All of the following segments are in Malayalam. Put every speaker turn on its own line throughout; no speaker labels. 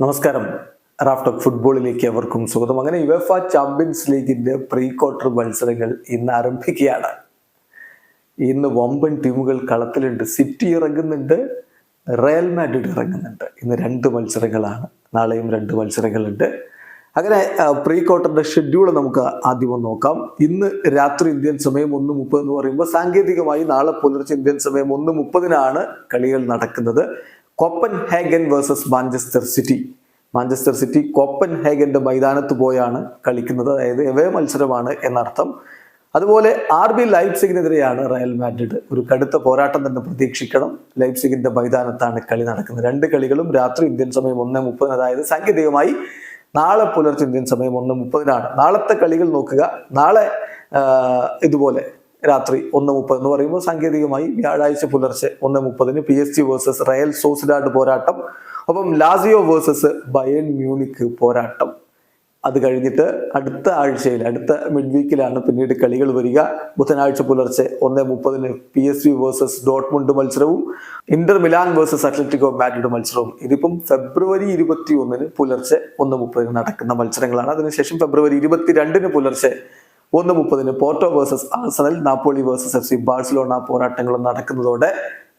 നമസ്കാരം. റാഫ്റ്റോക്ക് ഫുട്ബോളിലേക്ക് അവർക്കും സ്വാഗതം. അങ്ങനെ യുവഫ ചാമ്പ്യൻസ് ലീഗിന്റെ പ്രീ ക്വാർട്ടർ മത്സരങ്ങൾ ഇന്ന് ആരംഭിക്കുകയാണ്. ഇന്ന് വമ്പൻ ടീമുകൾ കളത്തിലുണ്ട്. സിറ്റി ഇറങ്ങുന്നുണ്ട് റയൽ മാഡ്രിഡ് ഇറങ്ങുന്നുണ്ട്. ഇന്ന് രണ്ട് മത്സരങ്ങളാണ്. നാളെയും രണ്ട് മത്സരങ്ങളുണ്ട്. അങ്ങനെ പ്രീ ക്വാർട്ടറിന്റെ ഷെഡ്യൂൾ നമുക്ക് ആദ്യം നോക്കാം. ഇന്ന് രാത്രി ഇന്ത്യൻ സമയം ഒന്ന് മുപ്പത് എന്ന് പറയുമ്പോൾ സാങ്കേതികമായി നാളെ പുലർച്ചെ ഇന്ത്യൻ സമയം ഒന്ന് മുപ്പതിനാണ് കളികൾ നടക്കുന്നത്. Copenhagen versus Manchester City. Manchester City കോപ്പൻ ഹാഗന്റെ മൈതാനത്ത് പോയാണ് കളിക്കുന്നത്. അതായത് എവേ മത്സരമാണ് എന്നർത്ഥം. അതുപോലെ ആർ ബി ലൈപ്സിഗിനെതിരെയാണ് റയൽ മാഡ്രിഡ് ഒരു കടുത്ത പോരാട്ടം തന്നെ പ്രതീക്ഷിക്കണം. ലൈപ്സിഗിന്റെ മൈതാനത്താണ് കളി നടക്കുന്നത്. രണ്ട് കളികളും രാത്രി ഇന്ത്യൻ സമയം ഒന്ന് മുപ്പതിന് അതായത് സാങ്കേതികമായി നാളെ പുലർച്ചെ ഇന്ത്യൻ സമയം ഒന്ന് മുപ്പതിനാണ്. നാളത്തെ കളികൾ നോക്കുക. നാളെ ഇതുപോലെ രാത്രി ഒന്ന് മുപ്പത് എന്ന് പറയുമ്പോൾ സാങ്കേതികമായി വ്യാഴാഴ്ച പുലർച്ചെ ഒന്ന് മുപ്പതിന് P S G versus Real Sociedad പോരാട്ടം ഒപ്പം ലാസിയോ വേഴ്സസ് ബയൺ മ്യൂണിക് പോരാട്ടം. അത് കഴിഞ്ഞിട്ട് അടുത്ത ആഴ്ചയിൽ അടുത്ത മിഡ് വീക്കിലാണ് പിന്നീട് കളികൾ വരിക. ബുധനാഴ്ച പുലർച്ചെ ഒന്ന് മുപ്പതിന് P S V versus Dortmund മത്സരവും Inter Milan versus Atletico Madrid മത്സരവും. ഇതിപ്പം ഫെബ്രുവരി ഇരുപത്തി ഒന്നിന് പുലർച്ചെ ഒന്ന് മുപ്പതിന് നടക്കുന്ന മത്സരങ്ങളാണ്. അതിനുശേഷം ഫെബ്രുവരി ഇരുപത്തിരണ്ടിന് പുലർച്ചെ ഒന്ന് മുപ്പതിന് Porto versus Arsenal Napoli versus F C Barcelona പോരാട്ടങ്ങളും നടക്കുന്നതോടെ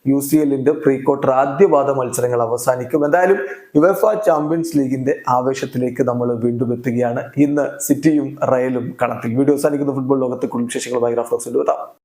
യു സി എല്ലിന്റെ പ്രീ ക്വാർട്ടർ ആദ്യപാദ മത്സരങ്ങൾ അവസാനിക്കും. എന്തായാലും യുവഫ ചാമ്പ്യൻസ് ലീഗിന്റെ ആവേശത്തിലേക്ക് നമ്മൾ വീണ്ടും എത്തുകയാണ്. ഇന്ന് സിറ്റിയും റയലും കളത്തിൽ വീഡിയോ അവസാനിക്കുന്ന. ഫുട്ബോൾ ലോകത്തെ കുടുംബ വിശേഷങ്ങളുമായി റഫ്ലോക്സിൽ എത്താം